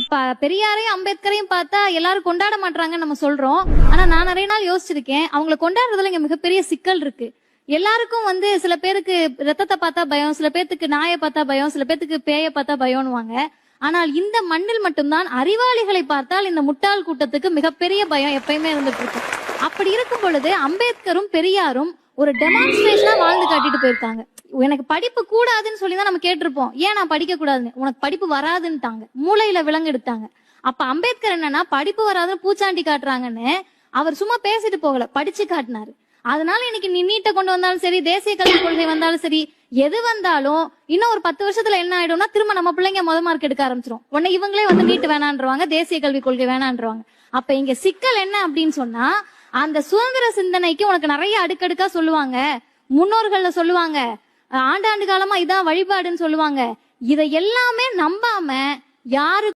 இப்ப பெரியாரையும் அம்பேத்கரையும் பார்த்தா எல்லாரும் கொண்டாட மாட்டாங்கன்னு நம்ம சொல்றோம். ஆனா நான் நிறைய நாள் யோசிச்சிருக்கேன். அவங்கள கொண்டாடுறதுல இங்க மிகப்பெரிய சிக்கல் இருக்கு. எல்லாருக்கும் வந்து சில பேருக்கு ரத்தத்தை பார்த்தா பயம் சில பேர்த்துக்கு நாயை பார்த்தா பயம் சில பேர்த்துக்கு பேயை பார்த்தா பயம்னுவாங்க. ஆனால் இந்த மண்ணில் மட்டும்தான் அறிவாளிகளை பார்த்தால் இந்த முட்டாள் கூட்டத்துக்கு மிகப்பெரிய பயம் எப்பயுமே இருந்துட்டு இருக்கும் அப்படி இருக்கும் பொழுது அம்பேத்கரும் பெரியாரும் ஒரு டெமான்ஸ்ட்ரேஷனா வாழ்ந்து காட்டிட்டு போயிருக்காங்க. எனக்கு படிப்பு கூடாதுன்னு சொல்லி தான் நம்ம கேட்டிருப்போம். ஏன் நான் படிக்க கூடாதுன்னு உனக்கு படிப்பு வராதுன்னுட்டாங்க மூளையில விலங்கு எடுத்தாங்க அப்ப அம்பேத்கர் என்னன்னா படிப்பு வராதுன்னு பூச்சாண்டி காட்டுறாங்கன்னு அவர் சும்மா பேசிட்டு போகல. படிச்சு காட்டினாரு. அதனால இன்னைக்கு நீ நீட்டை கொண்டு வந்தாலும் சரி தேசிய கல்விக் கொள்கை வந்தாலும் சரி எது வந்தாலும் இன்னும் ஒரு பத்து வருஷத்துல என்ன ஆயிடும்னா திரும்ப நம்ம பிள்ளைங்க முத மார்க் எடுக்க ஆரம்பிச்சிரும். உடனே இவங்களே வந்து நீட்டு வேணான்றவாங்க தேசிய கல்விக் கொள்கை வேணான்றவாங்க. அப்ப இங்க சிக்கல் என்ன அப்படின்னு சொன்னா அந்த சுதந்திர சிந்தனைக்கு உனக்கு நிறைய அடுக்கடுக்கா சொல்லுவாங்க. முன்னோர்கள்ல சொல்லுவாங்க. ஆண்டாண்டு காலமா இதான் வழிபாடுன்னு சொல்லுவாங்க. இதை எல்லாமே நம்பாம யாரு